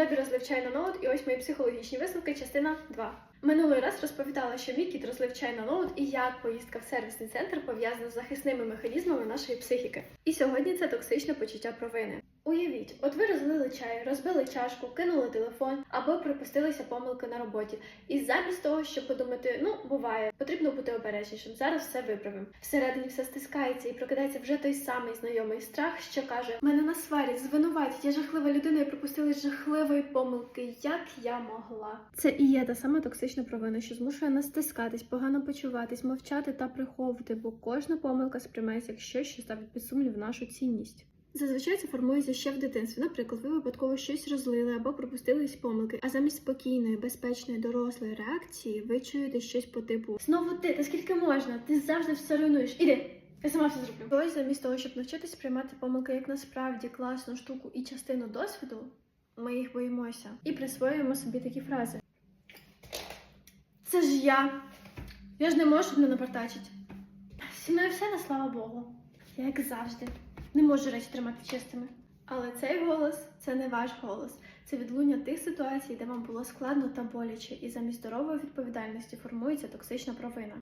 Добі розлив на ноут, і ось мої психологічні висновки, частина 2. Минулий раз розповідала, що мій кіт розлив на ноут і як поїздка в сервісний центр пов'язана з захисними механізмами нашої психіки. І сьогодні це токсичне почуття провини. Уявіть, от ви розлили чай, розбили чашку, кинули телефон або припустилися помилки на роботі. І замість того, щоб подумати, ну буває, потрібно бути обережнішим. Зараз все виправимо. Всередині все стискається і прокидається вже той самий знайомий страх, що каже: мене насварять, звинуватять, я жахлива людина і припустилась жахливої помилки. Як я могла? Це і є та сама токсична провина, що змушує нас стискатись, погано почуватись, мовчати та приховувати, бо кожна помилка сприймається як щось, що ставить під сумнів нашу цінність. Зазвичай це формується ще в дитинстві. Наприклад, ви випадково щось розлили або пропустились помилки, а замість спокійної, безпечної, дорослої реакції ви чуєте щось по типу Знову ти, та скільки можна? Ти завжди все руйнуєш. Іди! Я сама все зроблю. Ось замість того, щоб навчитись приймати помилки як насправді класну штуку і частину досвіду, ми їх боїмося і присвоюємо собі такі фрази. Це ж я. Я ж не можу мене напортачить. Зі мною все на слава Богу. Я як завжди. Не можу речі тримати чистими. Але цей голос це не ваш голос. Це відлуння тих ситуацій, де вам було складно та боляче, і замість здорової відповідальності формується токсична провина.